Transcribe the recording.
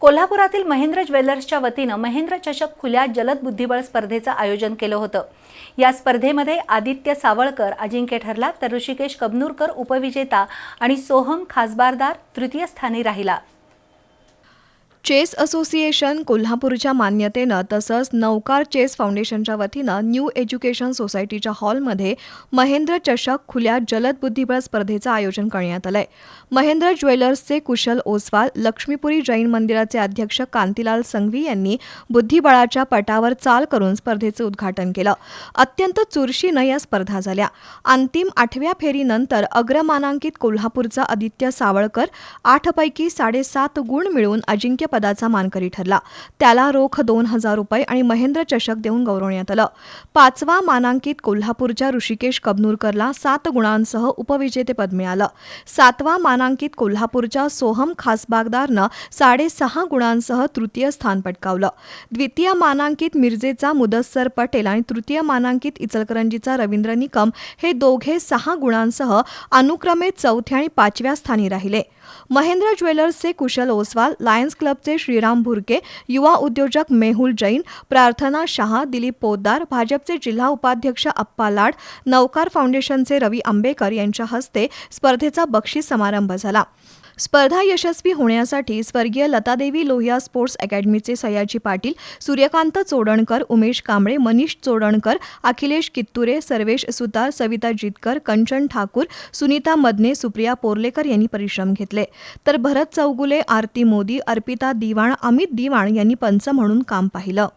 कोल्हापुरातील महेंद्र ज्वेलर्सच्या वतीनं महेंद्र चषक खुल्या जलद बुद्धिबळ स्पर्धेचं आयोजन केलं होतं. या स्पर्धेमध्ये आदित्य सावळकर अजिंक्य ठरला तर ऋषिकेश कबनूरकर उपविजेता आणि सोहम खासबारदार तृतीय स्थानी राहिला. चेस असोसिएशन कोल्हापूरच्या मान्यतेनं तसंच नौकार चेस फाउंडेशनच्या वतीनं न्यू एज्युकेशन सोसायटीच्या हॉलमध्ये महेंद्र चषक खुल्या जलद बुद्धिबळ स्पर्धेचं आयोजन करण्यात आलंय. महेंद्र ज्वेलर्सचे कुशल ओसवाल लक्ष्मीपुरी जैन मंदिराचे अध्यक्ष कांतीलाल संघवी यांनी बुद्धिबळाच्या पटावर चाल करून स्पर्धेचं उद्घाटन केलं. अत्यंत चुरशीनं या स्पर्धा झाल्या. अंतिम आठव्या फेरीनंतर अग्रमानांकित कोल्हापूरचा आदित्य सावळकर आठपैकी साडेसात गुण मिळवून अजिंक्य पदाचा मानकरी ठरला. त्याला रोख दोन हजार रुपये आणि महेंद्र चषक देऊन गौरवण्यात आलं. पाचवा मानांकित कोल्हापूरच्या ऋषिकेश कबनूरकरला सात गुणांसह उपविजेतेपद मिळालं. सातवा मानांकित कोल्हापूरच्या सोहम खासबागदारनं साडेसहा गुणांसह तृतीय स्थान पटकावलं. द्वितीय मानांकित मिर्जेचा मुदस्सर पटेल आणि तृतीय मानांकित इचलकरंजीचा रवींद्र निकम हे दोघे सहा गुणांसह अनुक्रमे चौथ्या आणि पाचव्या स्थानी राहिले. महेंद्र ज्वेलर्सचे कुशल ओसवाल लायन्स क्लब भाजपचे श्रीराम भुरके युवा उद्योजक मेहुल जैन प्रार्थना शहा दिलीप पोद्दार भाजपचे जिल्हा उपाध्यक्ष अप्पा लाड नौकार फाउंडेशनचे रवी आंबेकर यांच्या हस्ते स्पर्धेचा बक्षीस समारंभ झाला. स्पर्धा यशस्वी होण्यासाठी स्वर्गीय लतादेवी लोहिया स्पोर्ट्स अकॅडमीचे सयाजी पाटील सूर्यकांत चोडणकर उमेश कांबळे मनीष चोडणकर अखिलेश कित्तुरे सर्वेश सुतार सविता जितकर कंचन ठाकूर सुनीता मदने सुप्रिया पोर्लेकर यांनी परिश्रम घेतले. तर भरत चौगुले आरती मोदी अर्पिता दिवाण अमित दिवाण यांनी पंच म्हणून काम पाहिलं.